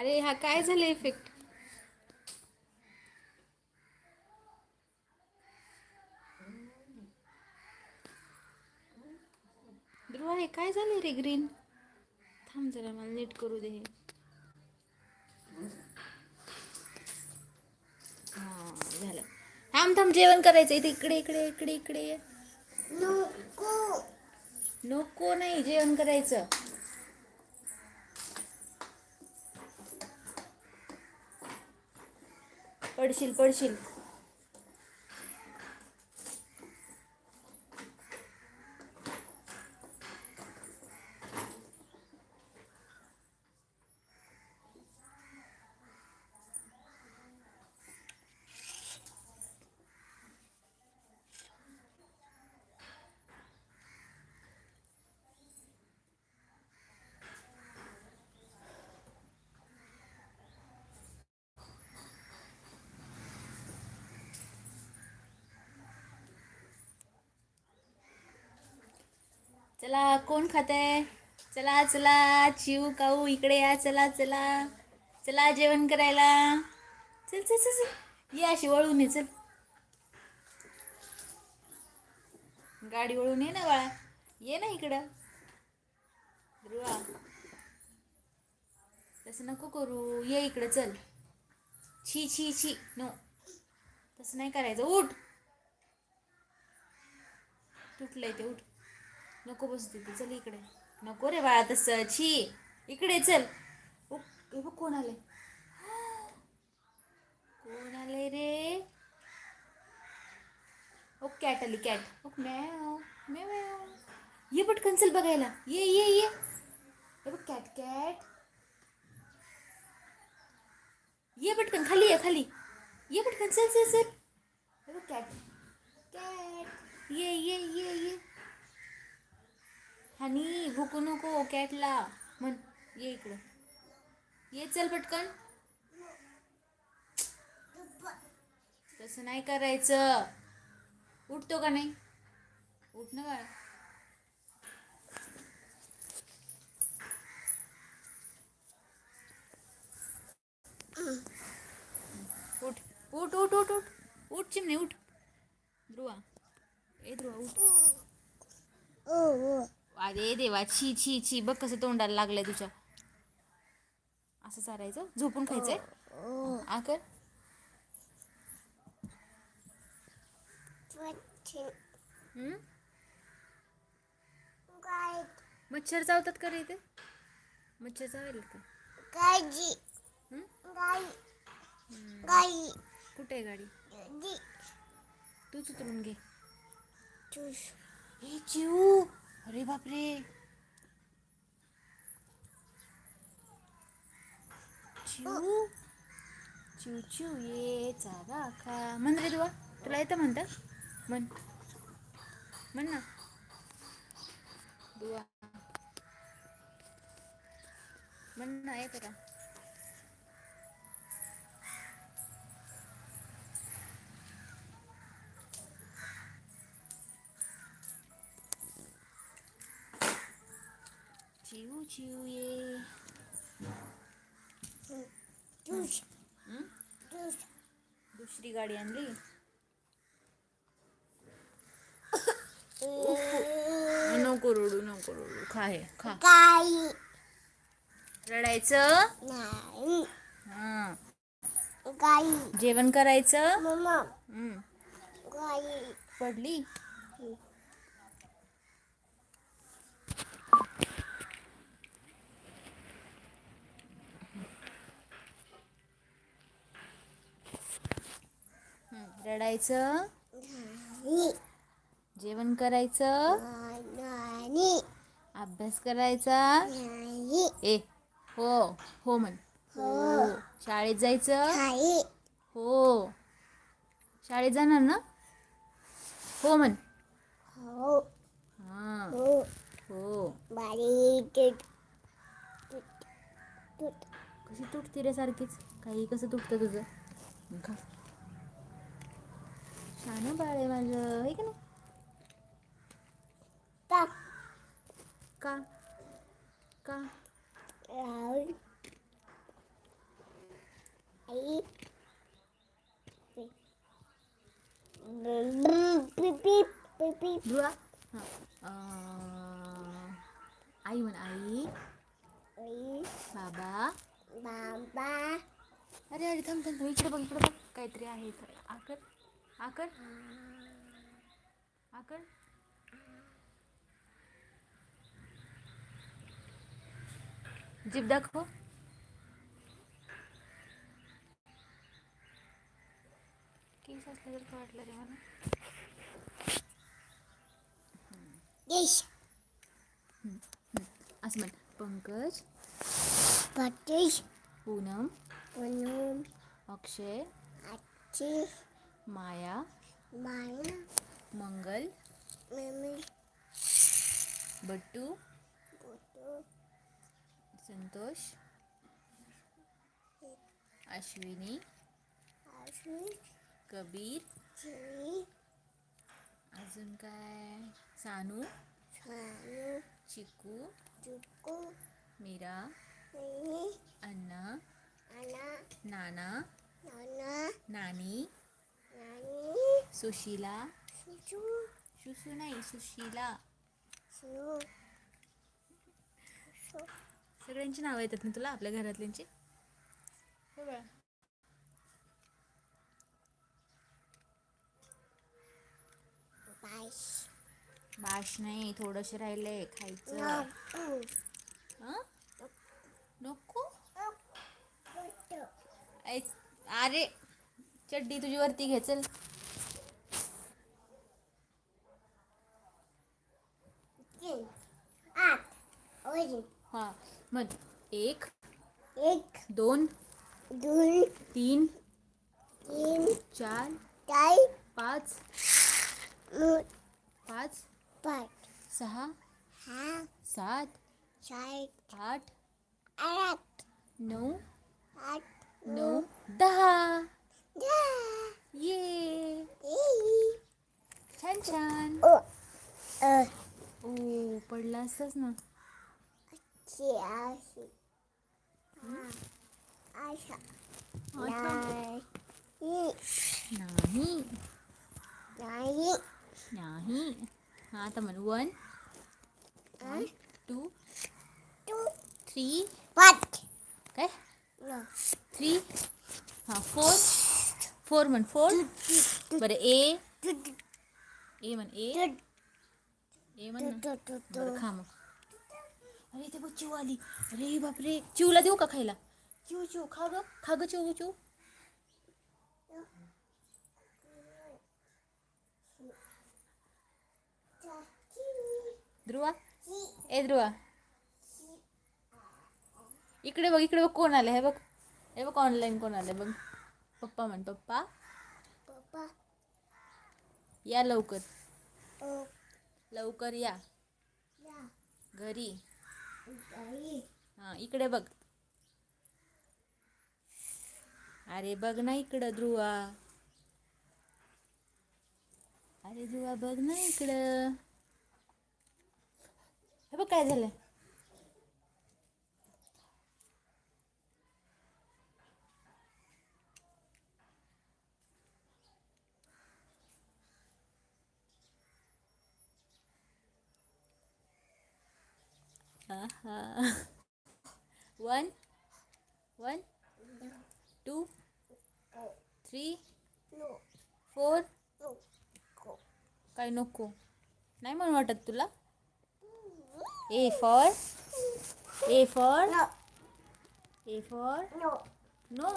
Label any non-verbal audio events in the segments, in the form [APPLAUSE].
अरे हा काय झालं इफेक्ट ध्रुवा हे काय झालं रे ग्रीन थांब जरा मला नीट करू दे. हे झालं. थांब थांब जेवण करायचं इथे. इकडे इकडे इकडे इकडे. ये. नको नाही जेवण करायचं. पडशील पडशील. चला कोण खातंय? चला चला चिव काऊ इकडे या चला चला. चला जेवण करायला. चल चल चल चल. ये अशी वळून ये चल. गाडी वळून ये ना बाळा. ये ना इकडं. ध्रुवा तसं नको करू. ये इकडं चल. छी छी छी. नो. तसं नाही करायचं. उठ. तुटलंय ते उठ. नको बसू तिथे चल इकडे. नको रे बाळा तसं. छी, इकडे चल. हे कोण आले कोण आले रे? ओ कॅट आली कॅट. ये पटकन चल बघायला. ये ये ये. कॅट कॅट ये पटकन, खाली ये खाली. ये पटकन, चल चल चल. कॅट कॅट ये ये ये. आणि हनी भुकू नको कॅटला. म्हण ये इकडं. ये चल पटकन. तसं नाही करायचं. उठतो का नाही? उठ ना बाळा. उठ उठ उठ उठ उठ. उठ चिमणी उठ. ध्रुवा. ए ध्रुवा उठ. अरे देवा छी छी छी बघ कसं तोंडाला लागलंय तुझ्या. असं चारायचं झोपून खायचंय? आ कर. हम्म? मच्छर चावतात का रे इथे? मच्छर चावेल का? हम्म? कुठे आहे गाडी? तूच उतरून घे. ए चिऊ. अरे बापरे. चिऊ चिऊ चिऊ ये चारा खा. म्हण रे दुवा तुला येतं म्हणता? म्हण. म्हण ना. दुवा. म्हण ना येतं का चिऊ ये हं? दुसरी गाडी आणली. [COUGHS] नको रडू नको रडू. खा हे खा. रडायचं? हा. जेवण करायचं. पडली हं. रडायचं? जेवण करायचं? अभ्यास करायचा? ए हो हो म्हण. हो. शाळेत जायचं? हो. शाळेत जाणार ना? हो म्हण. हा. हो. कशी तुटते रे सारखीच? काही कसं तुटतं तुझं? शान बाळ आहे माझं हे Ka. नाही टाक का का आई dua. Uh, eh, ai mana ai ai baba. Baba. Ada ada kamu kan ikut bang ikut bang kayak teriak. आकर। आकर। जीप देखो। हम्म, हम्म। पंकज। पंकज पूनम। पूनम। अक्षय। अक्षय। माया माया मंगल मम्मी बट्टू बोटू संतोष अश्विनी आशू कबीर अजून काय सानू सानू चिकू चुकू मीरा मिनी अण्णा आना नाना नाना नानी नानी सुशीला। सुसू नाही सुशीला। सू सगळ्यांची नावं येतात ना तुला आपल्या घरातल्यांची? हो बाश। नाही थोडंसं राहिलंय खायचं. नको। हं? अरे चड्डी तुझी वरती घे चल तीन आठ वजन हा म्हण. एक एक दोन दोन तीन तीन चार चार पाच पाच पाच सहा सहा सात सात आठ आठ नऊ आठ नऊ दहा. दहा ये ए छान छान ओ अ ओ पडला असताच ना ची आशी आशा अच्छा. नाही नाही नाही नाही हा आता म्हण one one two two three पाच काय न थ्री हां फोर फोर म्हण फोर. बरं ए. ए म्हण ए. ए म्हण ना. बरं खा मग. अरे ते बघ चिव आली. अरे बापरे. चिवला देऊ का खायला? चिव चिव खा ग. खा ग चिव चिव ध्रुवा? ए ध्रुवा. इकडे बघ इकडे बघ कोण आलं हे बघ. हे बघ ऑनलाईन कोण आलं बघ. पप्पा म्हण पप्पा पप्पा. या लवकर. लवकर या. या. घरी. आई हां इकडे बघ. अरे बघ ना इकडं ध्रुवा. अरे ध्रुवा बघ ना इकडं. हे बघ काय झालं one one two three four काय नको. नाही म्हणून वाटत तुला? A for A for A for no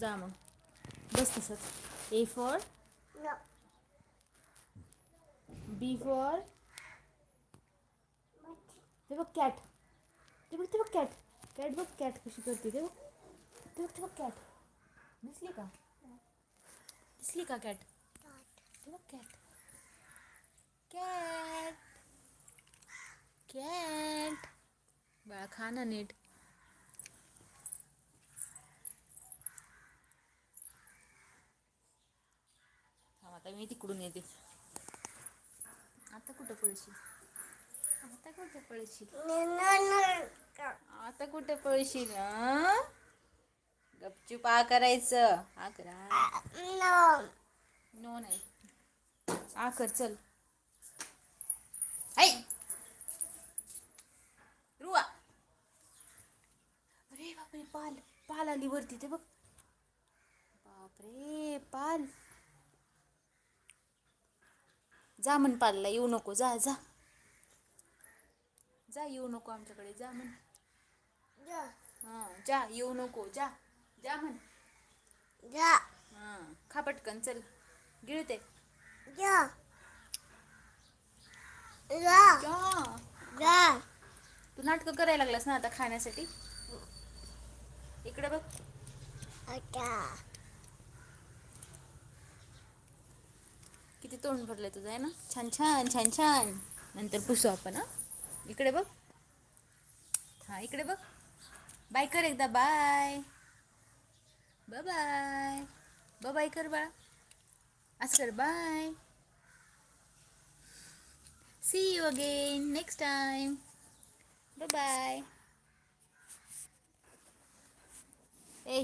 जा मग. बस तसंच. ए फॉर बी फॉर ते बघ कॅट ते बघ ते बघ कॅट कॅट बघ कॅट कशी करते ते बघ. ते बघ ते बघ कॅट दिसली का? दिसली का कॅट ते बघ कॅट कॅट कॅट बाळा खा ना नीट. आता मी तिकडून येते. आता कुठं पळशील? आता कुठं पळशील? आता कुठे पळशील? गपचूप आ करायचं. आ करा. नो. नो नाही. आ कर चल. हाय रुआ. अरे बापरे पाल पाल आली वरती ते बघ. बापरे पाल. जा म्हण पालला येऊ नको जा जा. जा येऊ नको आमच्याकडे जा म्हण. जा. हां जा येऊ नको जा जा म्हण. जा. हां खा पटकन चल. गिळते जा. जा. जा. जा. तू नाटकं करायला लागलास ना आता खाण्यासाठी? इकडे बघ. किती तोंड भरलंय तुझं आहे ना? छान छान छान छान. नंतर पुसू आपण हा. इकडे बघ. हा, इकडे बघ. बाय कर एकदा, बाय. बाय बाय बाय कर बाळा. असं कर, bye. See you again next time bye bye A